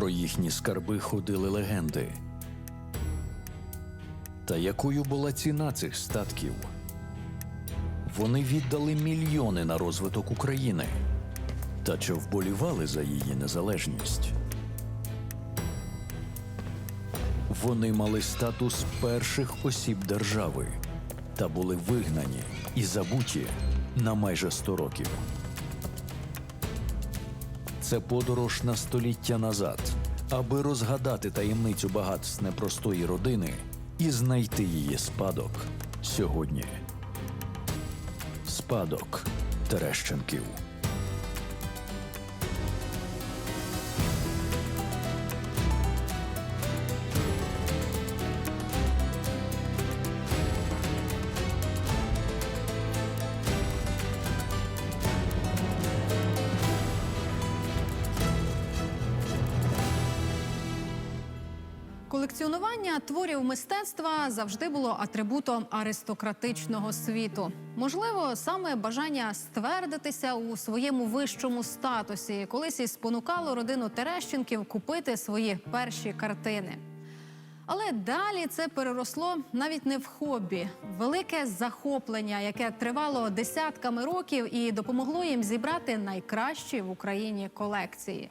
Про їхні скарби ходили легенди. Та якою була ціна цих статків? Вони віддали мільйони на розвиток України. Та чи вболівали за її незалежність? Вони мали статус перших осіб держави та були вигнані і забуті на майже 100 років. Це подорож на століття назад, аби розгадати таємницю багатств непростої родини і знайти її спадок сьогодні. Спадок Терещенків. Колекціонування творів мистецтва завжди було атрибутом аристократичного світу. Можливо, саме бажання ствердитися у своєму вищому статусі колись і спонукало родину Терещенків купити свої перші картини. Але далі це переросло навіть не в хобі, велике захоплення, яке тривало десятками років і допомогло їм зібрати найкращі в Україні колекції.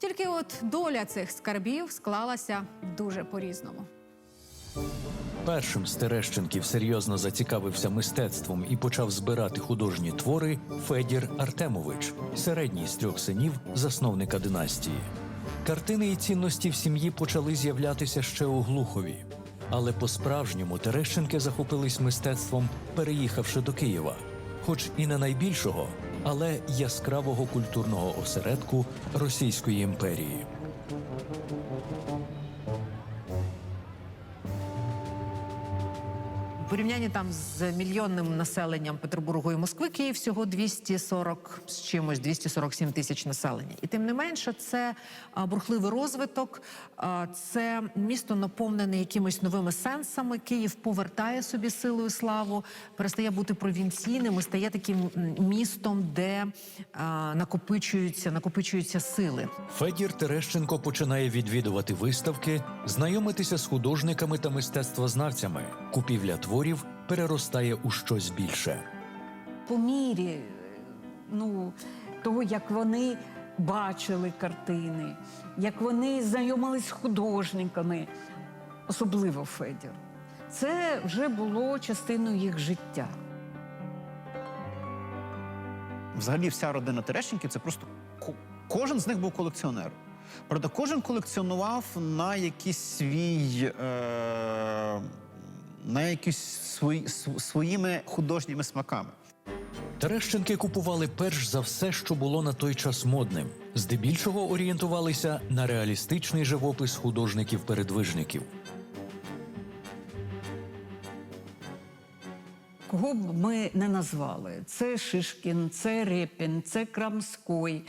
Тільки от доля цих скарбів склалася дуже по-різному. Першим з Терещенків серйозно зацікавився мистецтвом і почав збирати художні твори Федір Артемович, середній з трьох синів засновника династії. Картини і цінності в сім'ї почали з'являтися ще у Глухові. Але по-справжньому Терещенки захопились мистецтвом, переїхавши до Києва, хоч і не найбільшого, але яскравого культурного осередку Російської імперії. Порівнянні там з мільйонним населенням Петербургу і Москви, Київ всього 240 з чимось, 247 тисяч населення. І тим не менше, це бурхливий розвиток, це місто наповнене якимись новими сенсами. Київ повертає собі силу і славу, перестає бути провінційним і стає таким містом, де накопичуються, накопичуються сили. Федір Терещенко починає відвідувати виставки, знайомитися з художниками та мистецтвознавцями. Купівля творів переростає у щось більше. по мірі е, ну, того, як вони бачили картини, як вони знайомились з художниками, особливо Федір. Це вже було частиною їх життя. Взагалі, вся родина Терещенків це просто кожен з них був колекціонером. Правда, кожен колекціонував на якийсь свій. Е- на якісь свої, своїми художніми смаками. Терещенки купували перш за все, що було на той час модним. Здебільшого орієнтувалися на реалістичний живопис художників-передвижників. Кого б ми не назвали? Це Шишкін, це Репін, це Крамской,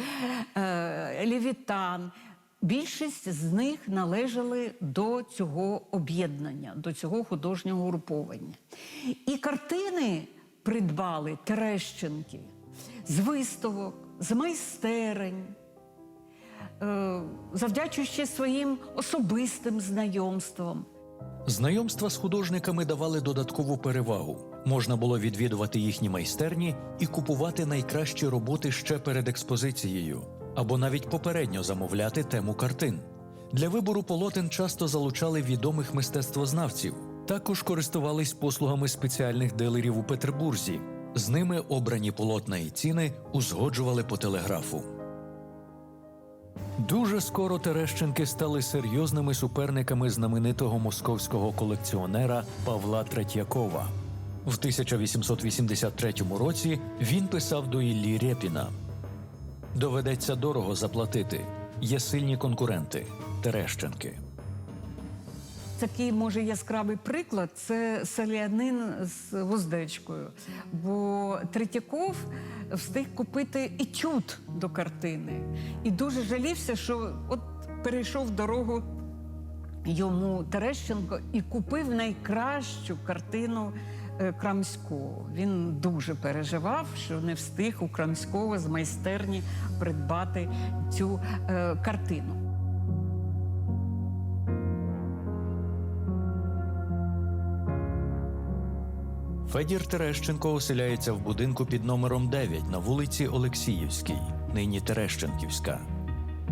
е, Левітан. Більшість з них належали до цього об'єднання, до цього художнього угруповання. І картини придбали Терещенки з виставок, з майстерень, е, завдячуючи своїм особистим знайомствам. Знайомства з художниками давали додаткову перевагу. Можна було відвідувати їхні майстерні і купувати найкращі роботи ще перед експозицією, або навіть попередньо замовляти тему картин. Для вибору полотен часто залучали відомих мистецтвознавців. Також користувались послугами спеціальних дилерів у Петербурзі. З ними обрані полотна і ціни узгоджували по телеграфу. Дуже скоро Терещенки стали серйозними суперниками знаменитого московського колекціонера Павла Третьякова. В 1883 році він писав до Іллі Рєпіна: Доведеться дорого заплатити. Є сильні конкуренти Терещенки. Такий може яскравий приклад це селянин з вуздечкою. Бо Третьяков встиг купити етюд до картини. І дуже жалівся, що от перейшов дорогу йому Терещенко і купив найкращу картину Е, крамського. Він дуже переживав, що не встиг у Крамського з майстерні придбати цю е, картину. Федір Терещенко оселяється в будинку під номером 9 на вулиці Олексіївській, нині Терещенківська.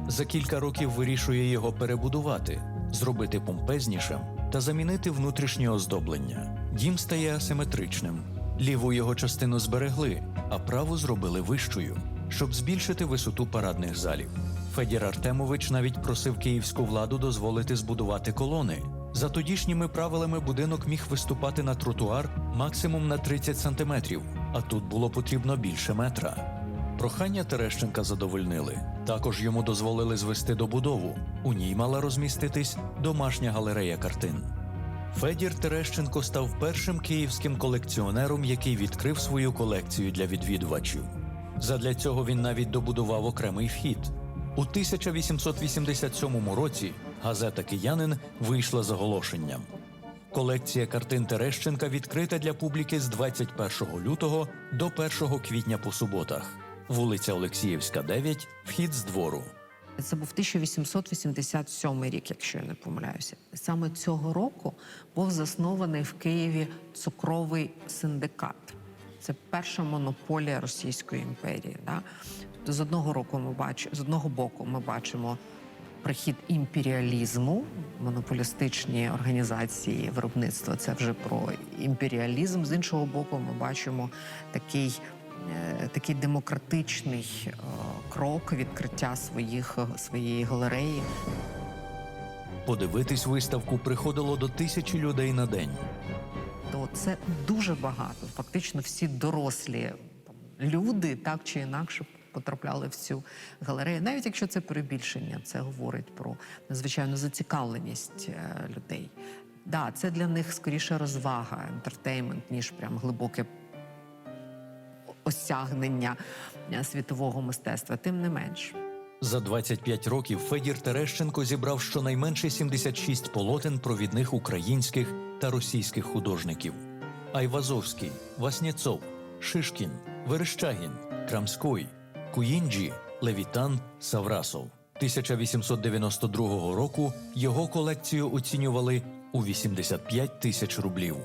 За кілька років вирішує його перебудувати, зробити помпезнішим та замінити внутрішнє оздоблення. Дім стає асиметричним. Ліву його частину зберегли, а праву зробили вищою, щоб збільшити висоту парадних залів. Федір Артемович навіть просив київську владу дозволити збудувати колони. За тодішніми правилами будинок міг виступати на тротуар максимум на 30 сантиметрів, а тут було потрібно більше метра. Прохання Терещенка задовольнили. Також йому дозволили звести добудову. У ній мала розміститись домашня галерея картин. Федір Терещенко став першим київським колекціонером, який відкрив свою колекцію для відвідувачів. Задля цього він навіть добудував окремий вхід. У 1887 році газета Киянин вийшла з оголошенням. Колекція картин Терещенка відкрита для публіки з 21 лютого до 1 квітня по суботах. Вулиця Олексіївська, 9, вхід з двору. Це був 1887 рік, якщо я не помиляюся. Саме цього року був заснований в Києві цукровий синдикат. Це перша монополія Російської імперії. Да? Тобто, з одного року ми бачимо, з одного боку, ми бачимо прихід імперіалізму, монополістичні організації виробництва. Це вже про імперіалізм. З іншого боку, ми бачимо такий е, такий демократичний е, крок відкриття своїх своєї галереї. Подивитись виставку приходило до тисячі людей на день. То це дуже багато. Фактично, всі дорослі там, люди так чи інакше потрапляли в цю галерею. Навіть якщо це перебільшення, це говорить про надзвичайну зацікавленість е, людей. Да, це для них скоріше розвага, ентертеймент, ніж прям глибоке осягнення е, світового мистецтва. Тим не менш. За 25 років Федір Терещенко зібрав щонайменше 76 полотен провідних українських та російських художників: Айвазовський, Васнєцов, Шишкін, Верещагін, Крамской, Куїнджі, Левітан, Саврасов. 1892 року його колекцію оцінювали у 85 тисяч рублів.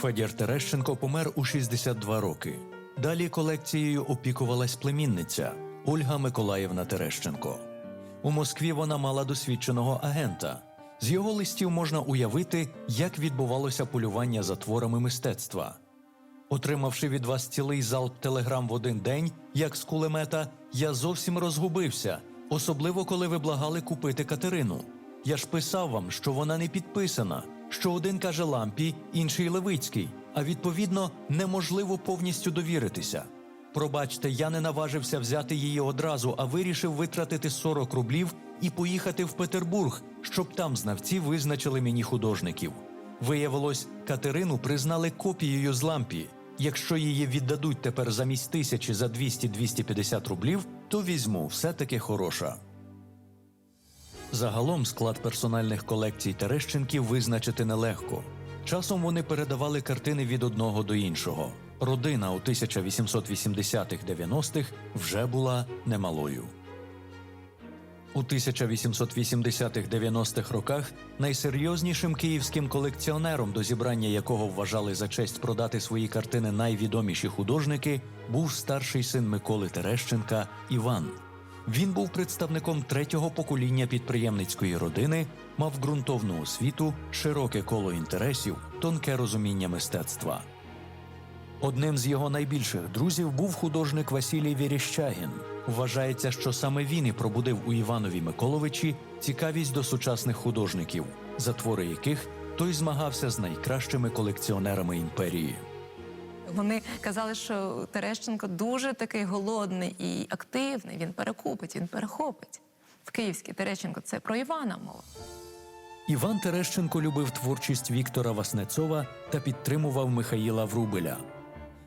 Федір Терещенко помер у 62 роки. Далі колекцією опікувалась племінниця Ольга Миколаївна Терещенко. У Москві вона мала досвідченого агента. З його листів можна уявити, як відбувалося полювання за творами мистецтва. Отримавши від вас цілий залп телеграм в один день, як з кулемета, я зовсім розгубився, особливо коли ви благали купити Катерину. Я ж писав вам, що вона не підписана, що один каже Лампі, інший Левицький, а відповідно неможливо повністю довіритися. Пробачте, я не наважився взяти її одразу, а вирішив витратити 40 рублів і поїхати в Петербург, щоб там знавці визначили мені художників. Виявилось, Катерину признали копією з лампі. Якщо її віддадуть тепер замість тисячі за 200-250 рублів, то візьму все таки хороша. Загалом склад персональних колекцій Терещенків визначити нелегко. Часом вони передавали картини від одного до іншого. Родина у 1880-х-90-х вже була немалою. У 1880-х-90-х роках найсерйознішим київським колекціонером, до зібрання якого вважали за честь продати свої картини найвідоміші художники, був старший син Миколи Терещенка Іван. Він був представником третього покоління підприємницької родини, мав ґрунтовну освіту, широке коло інтересів, тонке розуміння мистецтва. Одним з його найбільших друзів був художник Василій Вєріщагін. Вважається, що саме він і пробудив у Іванові Миколовичі цікавість до сучасних художників, за твори яких той змагався з найкращими колекціонерами імперії. Вони казали, що Терещенко дуже такий голодний і активний. Він перекупить, він перехопить. В Київській Терещенко це про Івана мова. Іван Терещенко любив творчість Віктора Васнецова та підтримував Михаїла Врубеля.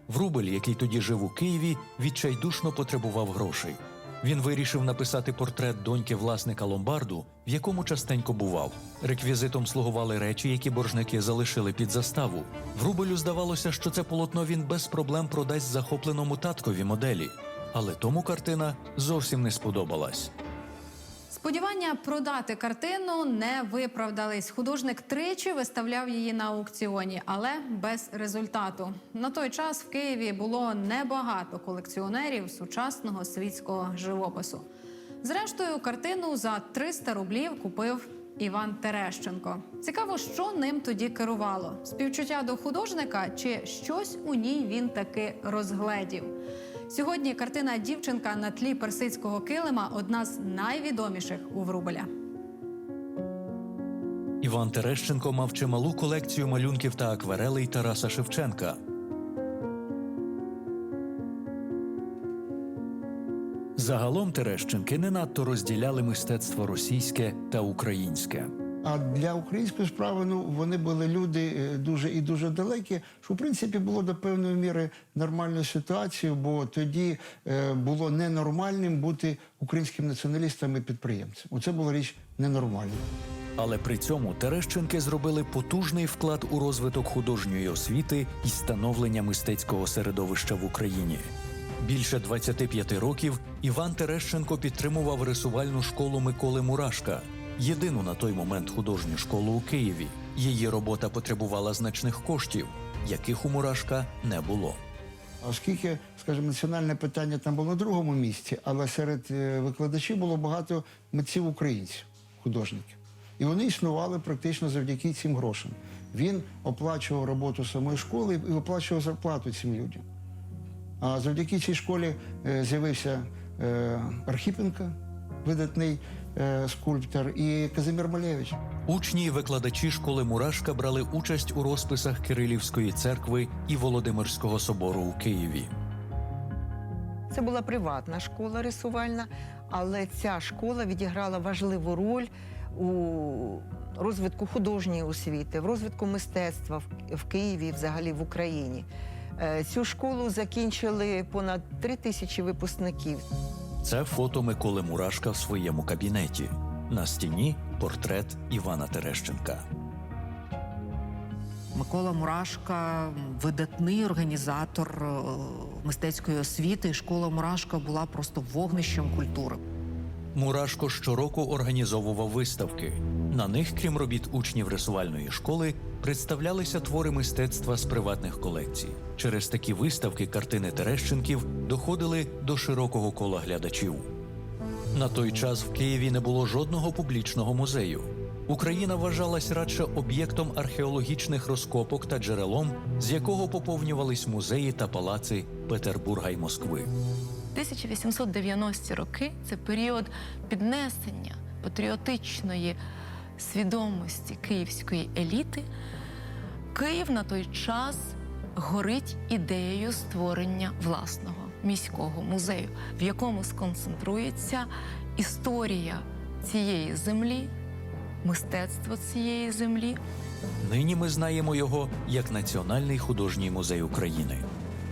Врубель, який тоді жив у Києві, відчайдушно потребував грошей. Він вирішив написати портрет доньки власника ломбарду, в якому частенько бував. Реквізитом слугували речі, які боржники залишили під заставу. Врубелю здавалося, що це полотно він без проблем продасть захопленому таткові моделі. Але тому картина зовсім не сподобалась. Сподівання продати картину не виправдались. Художник тричі виставляв її на аукціоні, але без результату. На той час в Києві було небагато колекціонерів сучасного світського живопису. Зрештою, картину за 300 рублів купив Іван Терещенко. Цікаво, що ним тоді керувало: співчуття до художника чи щось у ній він таки розгледів. Сьогодні картина Дівчинка на тлі персидського килима одна з найвідоміших у Врубеля. Іван Терещенко мав чималу колекцію малюнків та акварелей Тараса Шевченка. Загалом Терещенки не надто розділяли мистецтво російське та українське. А для української справи ну вони були люди е, дуже і дуже далекі, що в принципі було до певної міри нормальною ситуацією, бо тоді е, було ненормальним бути українським націоналістом і підприємцем. Оце була річ ненормальна. Але при цьому Терещенки зробили потужний вклад у розвиток художньої освіти і становлення мистецького середовища в Україні. Більше 25 років Іван Терещенко підтримував рисувальну школу Миколи Мурашка, єдину на той момент художню школу у Києві. Її робота потребувала значних коштів, яких у Мурашка не було. Оскільки, скажімо, національне питання там було на другому місці, але серед е, викладачів було багато митців українців, художників. І вони існували практично завдяки цим грошам. Він оплачував роботу самої школи і оплачував зарплату цим людям. А завдяки цій школі е, з'явився е, Архіпенко, видатний скульптор, і Казимір Малевич. Учні і викладачі школи Мурашка брали участь у розписах Кирилівської церкви і Володимирського собору у Києві. Це була приватна школа рисувальна, але ця школа відіграла важливу роль у розвитку художньої освіти, в розвитку мистецтва в- в Києві і взагалі в Україні. Е, Цю школу закінчили понад три тисячі випускників. Це фото Миколи Мурашка в своєму кабінеті. На стіні портрет Івана Терещенка. Микола Мурашка видатний організатор е, мистецької освіти. Школа Мурашка була просто вогнищем культури. Мурашко щороку організовував виставки. На них, крім робіт учнів рисувальної школи, представлялися твори мистецтва з приватних колекцій. Через такі виставки картини Терещенків доходили до широкого кола глядачів. На той час в Києві не було жодного публічного музею. Україна вважалась радше об'єктом археологічних розкопок та джерелом, з якого поповнювались музеї та палаци Петербурга й Москви. 1890 роки це період піднесення патріотичної свідомості київської еліти. Київ на той час горить ідеєю створення власного міського музею, в якому сконцентрується історія цієї землі, мистецтво цієї землі, Нині ми знаємо його як Національний художній музей України.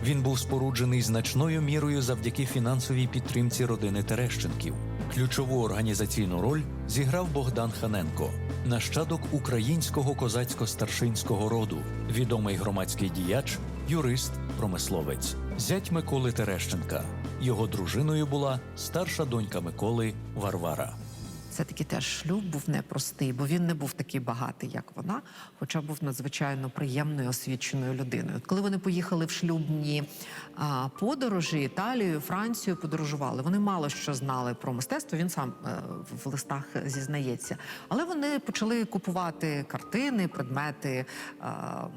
Він був споруджений значною мірою завдяки фінансовій підтримці родини Терещенків. Ключову організаційну роль зіграв Богдан Ханенко, нащадок українського козацько-старшинського роду, відомий громадський діяч, юрист, промисловець, зять Миколи Терещенка. Його дружиною була старша донька Миколи Варвара. Це таки теж шлюб був непростий, бо він не був такий багатий, як вона, хоча був надзвичайно приємною освіченою людиною. Коли вони поїхали в шлюбні а, подорожі, Італію, Францію подорожували. Вони мало що знали про мистецтво. Він сам е, в листах зізнається, але вони почали купувати картини, предмети. А,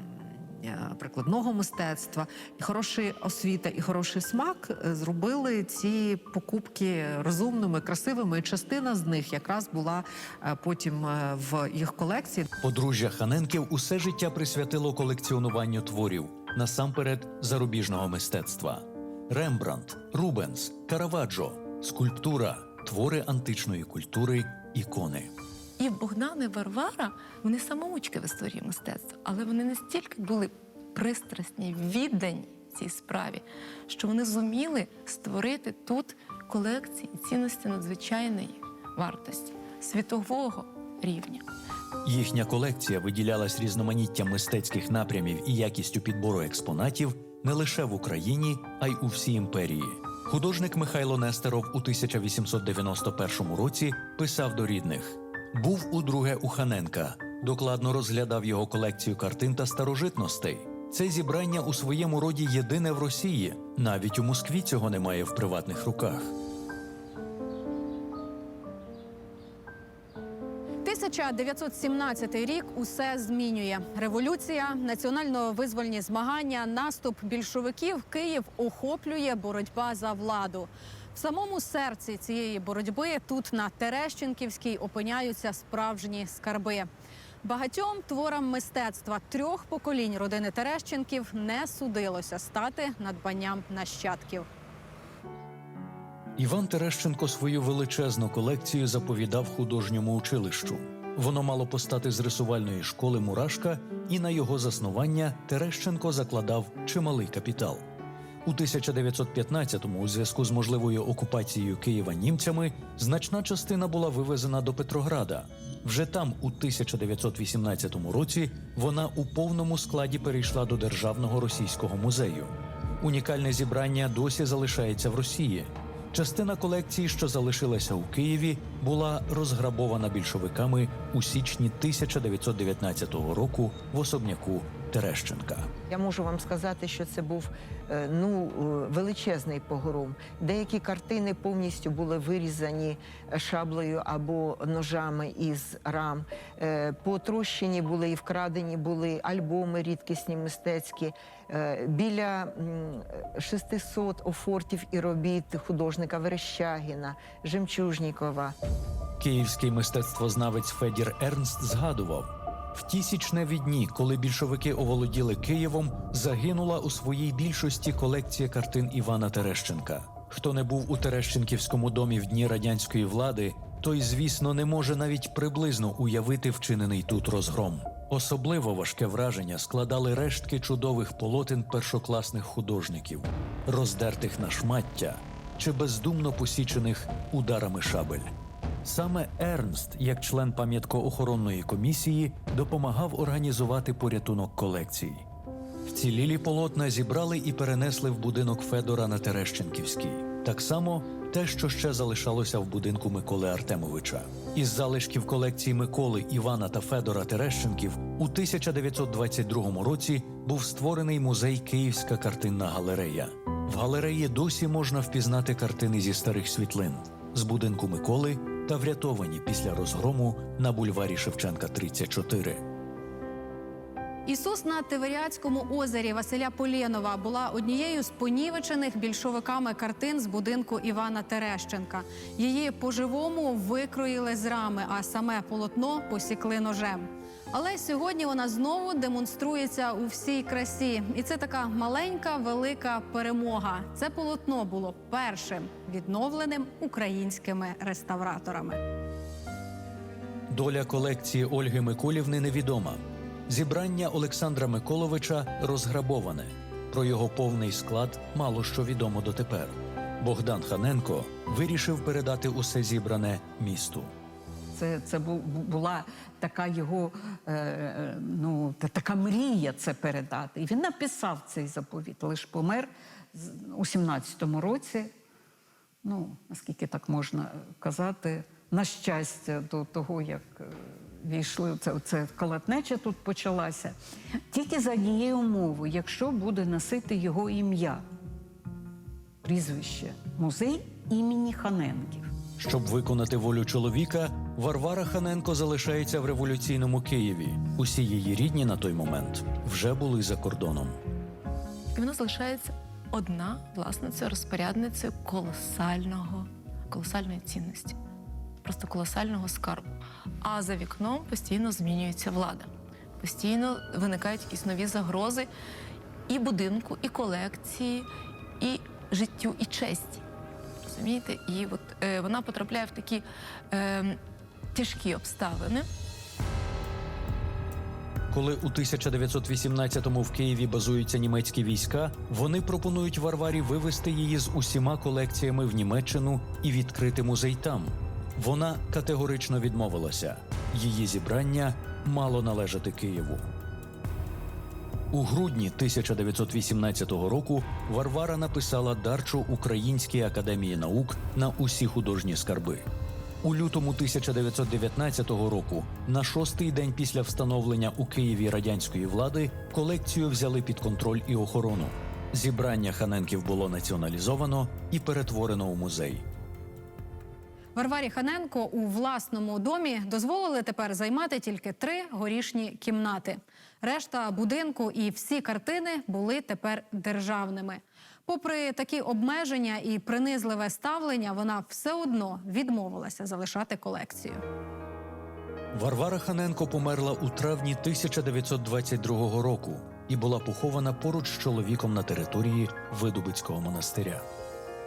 прикладного мистецтва, і хороша освіта, і хороший смак е, зробили ці покупки розумними, красивими. І частина з них якраз була е, потім е, в їх колекції. Подружжя Ханенків усе життя присвятило колекціонуванню творів, насамперед зарубіжного мистецтва: Рембрандт, Рубенс, Караваджо, скульптура, твори античної культури, ікони. І Богдан і Варвара вони самоучки в історії мистецтва, але вони настільки були пристрасні, віддані цій справі, що вони зуміли створити тут колекції цінності надзвичайної вартості, світового рівня. Їхня колекція виділялась різноманіттям мистецьких напрямів і якістю підбору експонатів не лише в Україні, а й у всій імперії. Художник Михайло Нестеров у 1891 році писав до рідних: був удруге у Ханенка, докладно розглядав його колекцію картин та старожитностей. Це зібрання у своєму роді єдине в Росії. Навіть у Москві цього немає в приватних руках. 1917 рік усе змінює. Революція, національно-визвольні змагання, наступ більшовиків Київ охоплює боротьба за владу. В самому серці цієї боротьби тут на Терещенківській опиняються справжні скарби. Багатьом творам мистецтва трьох поколінь родини Терещенків не судилося стати надбанням нащадків. Іван Терещенко свою величезну колекцію заповідав художньому училищу. Воно мало постати з рисувальної школи Мурашка, і на його заснування Терещенко закладав чималий капітал. У 1915-му, у зв'язку з можливою окупацією Києва німцями, значна частина була вивезена до Петрограда. Вже там, у 1918 році, вона у повному складі перейшла до Державного російського музею. Унікальне зібрання досі залишається в Росії. Частина колекції, що залишилася у Києві, була розграбована більшовиками у січні 1919 року в особняку Терещенка. Я можу вам сказати, що це був е, ну е, величезний погром. Деякі картини повністю були вирізані е, шаблею або ножами із рам. Потрощені були і вкрадені були альбоми рідкісні мистецькі. Біля м, 600 офортів і робіт художника Верещагіна, Жемчужнікова. Київський мистецтвознавець Федір Ернст згадував: в ті січневі дні, коли більшовики оволоділи Києвом, загинула у своїй більшості колекція картин Івана Терещенка. Хто не був у Терещенківському домі в дні радянської влади, той, звісно, не може навіть приблизно уявити вчинений тут розгром. Особливо важке враження складали рештки чудових полотен першокласних художників, роздертих на шмаття чи бездумно посічених ударами шабель. Саме Ернст, як член пам'яткоохоронної комісії, допомагав організувати порятунок колекцій. Вцілілі полотна зібрали і перенесли в будинок Федора на Терещенківській. Так само те, що ще залишалося в будинку Миколи Артемовича. Із залишків колекції Миколи, Івана та Федора Терещенків у 1922 році був створений музей Київська картинна галерея. В галереї досі можна впізнати картини зі старих світлин з будинку Миколи та врятовані після розгрому на бульварі Шевченка 34. Ісус на Тиверіацькому озері Василя Полєнова була однією з понівечених більшовиками картин з будинку Івана Терещенка. Її по-живому викроїли з рами, а саме полотно посікли ножем. Але сьогодні вона знову демонструється у всій красі, і це така маленька велика перемога. Це полотно було першим відновленим українськими реставраторами. Доля колекції Ольги Миколівни невідома. Зібрання Олександра Миколовича розграбоване. Про його повний склад мало що відомо дотепер. Богдан Ханенко вирішив передати усе зібране місту. Це, це бу- бу- була така його е, е, ну, та- така мрія це передати. І він написав цей заповіт, лише помер у 17-му році. Ну, наскільки так можна казати, на щастя, до того, як е, війшли, це, це колотнеча тут почалася. Тільки за однією умовою, якщо буде носити його ім'я, прізвище, музей імені Ханенків. Щоб виконати волю чоловіка, Варвара Ханенко залишається в революційному Києві. Усі її рідні на той момент вже були за кордоном. І вона залишається одна власницею, розпорядницею колосального, колосальної цінності, просто колосального скарбу. А за вікном постійно змінюється влада. Постійно виникають якісь нові загрози і будинку, і колекції, і життю, і честі. Розумієте? І от е, вона потрапляє в такі е, тяжкі обставини. Коли у 1918-му в Києві базуються німецькі війська, вони пропонують Варварі вивезти її з усіма колекціями в Німеччину і відкрити музей там. Вона категорично відмовилася. Її зібрання мало належати Києву. У грудні 1918 року Варвара написала дарчу Українській академії наук на усі художні скарби. У лютому 1919 року, на шостий день після встановлення у Києві радянської влади, колекцію взяли під контроль і охорону. Зібрання Ханенків було націоналізовано і перетворено у музей. Варварі Ханенко у власному домі дозволили тепер займати тільки три горішні кімнати. Решта будинку і всі картини були тепер державними. Попри такі обмеження і принизливе ставлення, вона все одно відмовилася залишати колекцію. Варвара Ханенко померла у травні 1922 року і була похована поруч з чоловіком на території Видубицького монастиря.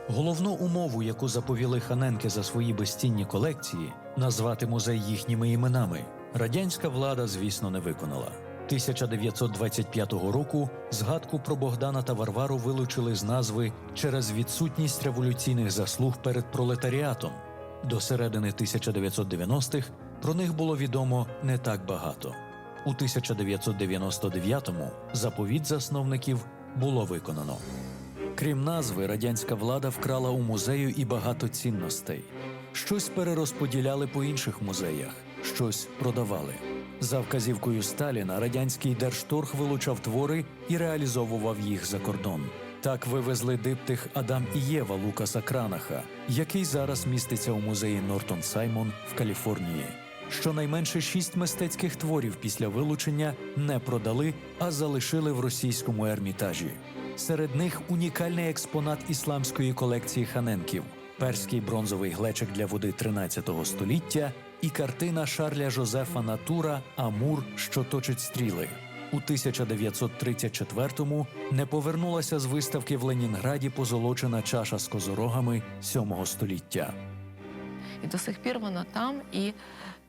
Головну умову, яку заповіли Ханенки за свої безцінні колекції, назвати музей їхніми іменами, радянська влада, звісно, не виконала. 1925 року згадку про Богдана та Варвару вилучили з назви через відсутність революційних заслуг перед пролетаріатом. До середини 1990-х про них було відомо не так багато. У 1999-му заповіт засновників було виконано. Крім назви, радянська влада вкрала у музею і багато цінностей. Щось перерозподіляли по інших музеях, щось продавали. За вказівкою Сталіна радянський держторг вилучав твори і реалізовував їх за кордон. Так вивезли диптих Адам і Єва Лукаса Кранаха, який зараз міститься у музеї Нортон Саймон в Каліфорнії. Щонайменше шість мистецьких творів після вилучення не продали, а залишили в російському ермітажі. Серед них унікальний експонат ісламської колекції Ханенків, перський бронзовий глечик для води 13 століття і картина Шарля Жозефа Натура Амур, що точить стріли. У 1934-му не повернулася з виставки в Ленінграді позолочена чаша з козорогами 7 століття. І до сих пір вона там. І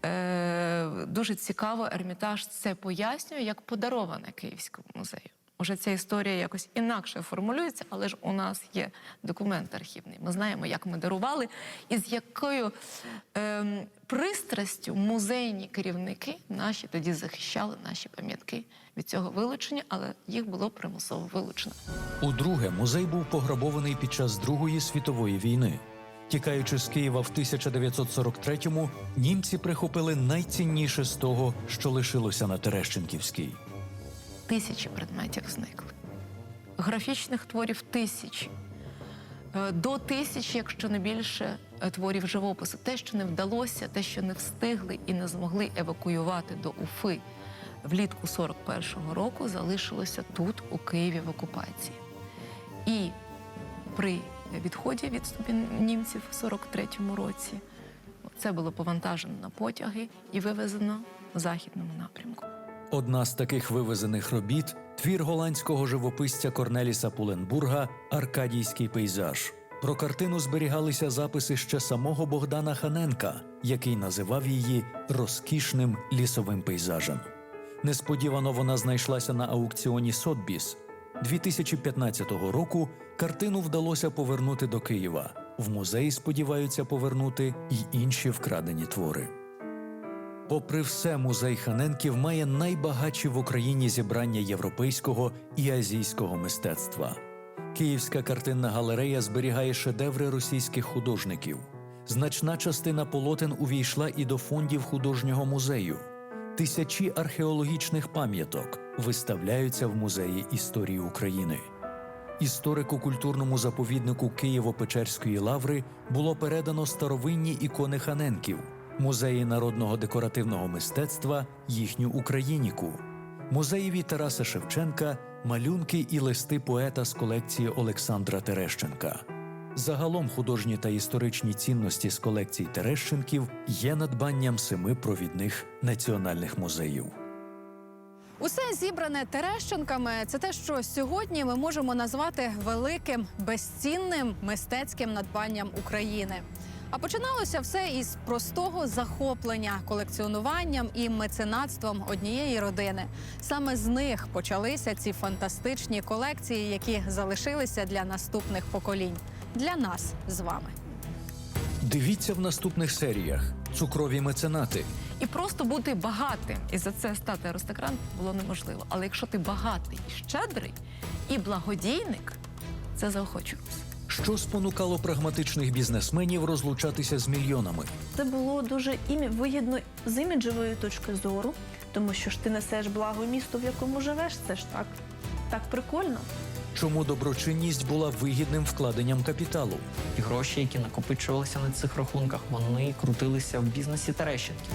е, дуже цікаво, Ермітаж це пояснює як подароване Київському музею. Уже ця історія якось інакше формулюється, але ж у нас є документ архівний. Ми знаємо, як ми дарували, і з якою ем, пристрастю музейні керівники наші тоді захищали наші пам'ятки від цього вилучення, але їх було примусово вилучено. Удруге, музей був пограбований під час Другої світової війни. Тікаючи з Києва в 1943-му, німці прихопили найцінніше з того, що лишилося на Терещенківській. Тисячі предметів зникли. Графічних творів тисячі. Е, До тисячі, якщо не більше, е, творів живопису. Те, що не вдалося, те, що не встигли і не змогли евакуювати до Уфи влітку 41-го року, залишилося тут, у Києві, в окупації. І при відході відступі німців в 43-му році це було повантажено на потяги і вивезено в західному напрямку. Одна з таких вивезених робіт твір голландського живописця Корнеліса Пуленбурга Аркадійський пейзаж. Про картину зберігалися записи ще самого Богдана Ханенка, який називав її розкішним лісовим пейзажем. Несподівано вона знайшлася на аукціоні Сотбіс. 2015 року картину вдалося повернути до Києва. В музеї сподіваються повернути й інші вкрадені твори. Попри все, музей Ханенків має найбагатші в Україні зібрання європейського і азійського мистецтва. Київська картинна галерея зберігає шедеври російських художників. Значна частина полотен увійшла і до фондів художнього музею. Тисячі археологічних пам'яток виставляються в музеї історії України. Історико-культурному заповіднику Києво-Печерської лаври було передано старовинні ікони Ханенків, музеї народного декоративного мистецтва їхню Україніку, музеєві Тараса Шевченка, малюнки і листи поета з колекції Олександра Терещенка. Загалом художні та історичні цінності з колекцій Терещенків є надбанням семи провідних національних музеїв. Усе зібране Терещенками – це те, що сьогодні ми можемо назвати великим безцінним мистецьким надбанням України. А починалося все із простого захоплення колекціонуванням і меценатством однієї родини. Саме з них почалися ці фантастичні колекції, які залишилися для наступних поколінь, для нас з вами. Дивіться в наступних серіях: цукрові меценати, І просто бути багатим і за це стати аристократом було неможливо. Але якщо ти багатий, щедрий і благодійник, це заохочується. Що спонукало прагматичних бізнесменів розлучатися з мільйонами? Це було дуже імі... вигідно з іміджевої точки зору, тому що ж ти несеш благо місту, в якому живеш. Це ж так, так прикольно. Чому доброчинність була вигідним вкладенням капіталу? І гроші, які накопичувалися на цих рахунках, вони крутилися в бізнесі Терещенків.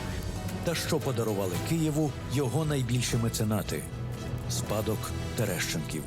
Та що подарували Києву його найбільші меценати? Спадок Терещенків.